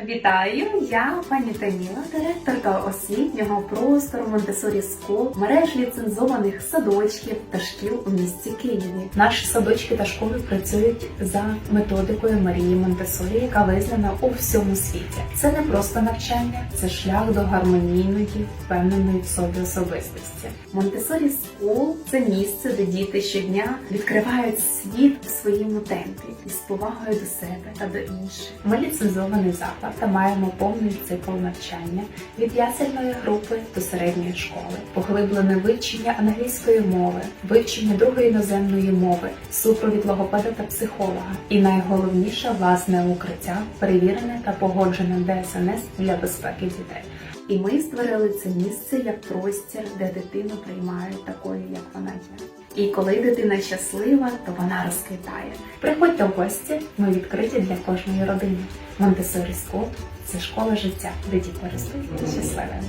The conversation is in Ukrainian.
Вітаю, я пані Таміла, директорка освітнього простору Монтесорі Скул, мереж ліцензованих садочків та шкіл у місті Києві. Наші садочки та школи працюють за методикою Марії Монтесорі, яка визнана у всьому світі. Це не просто навчання, це шлях до гармонійної, впевненої в собі особистості. Монтесорі Скул це місце, де діти щодня відкривають світ в своєму темпі із повагою до себе та до інших. Ми ліцензований заклад та маємо повний цикл навчання від ясельної групи до середньої школи, поглиблене вивчення англійської мови, вивчення другої іноземної мови, супровід логопеда та психолога, і найголовніше власне укриття, перевірене та погоджене ДСНС для безпеки дітей. І ми створили це місце як простір, де дитину приймають такою, як. І коли дитина щаслива, то вона розквітає. Приходьте в гості, ми відкриті для кожної родини. Монтесорі Скул – це школа життя, де діти ростуть щасливими.